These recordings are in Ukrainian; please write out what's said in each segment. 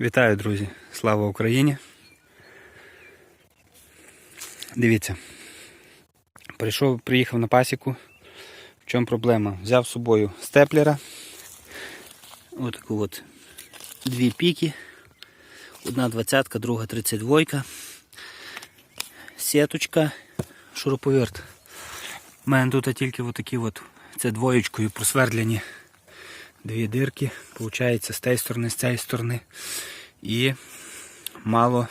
Вітаю, друзі! Слава Україні! Дивіться, прийшов, приїхав на пасіку. В чому проблема? Взяв з собою степлера. Отаку от дві піки. Одна двадцятка, друга 32. Сіточка, шуруповерт. У мене тут тільки отакі от, це двоєчкою просвердлені дві дирки. Получається з тієї сторони, з цієї сторони. І мало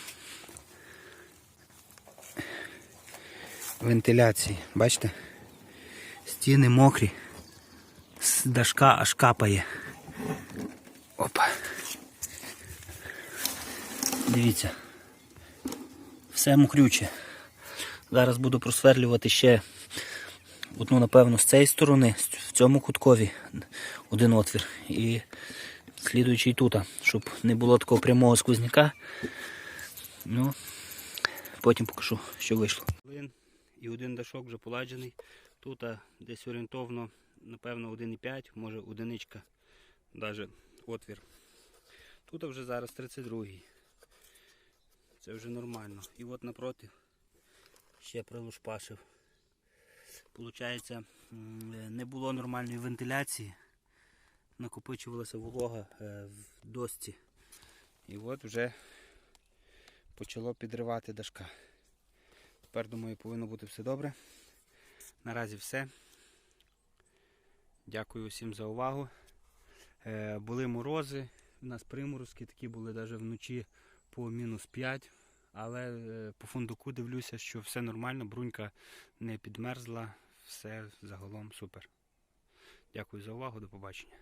вентиляції. Бачите? Стіни мокрі. З дашка аж капає. Опа. Дивіться. Все мокрюче. Зараз буду просверлювати ще одну, напевно, з цієї сторони, в цьому куткові один отвір. І слідуючий тут, щоб не було такого прямого сквозняка. Ну, потім покажу, що вийшло. І один дашок вже поладжений. Тут десь орієнтовно, напевно, 1,5, може одиничка, навіть отвір. Тут вже зараз 32-й. Це вже нормально. І от напроти ще прилушпашив. Получається, не було нормальної вентиляції, накопичувалася волога е, в досці. І от вже почало підривати дашка. Тепер, думаю, повинно бути все добре. Наразі все. Дякую всім за увагу. Е, Були морози, у нас приморозки такі були навіть вночі по мінус 5. Але е, по фундуку дивлюся, що все нормально, брунька не підмерзла, все загалом супер. Дякую за увагу, до побачення.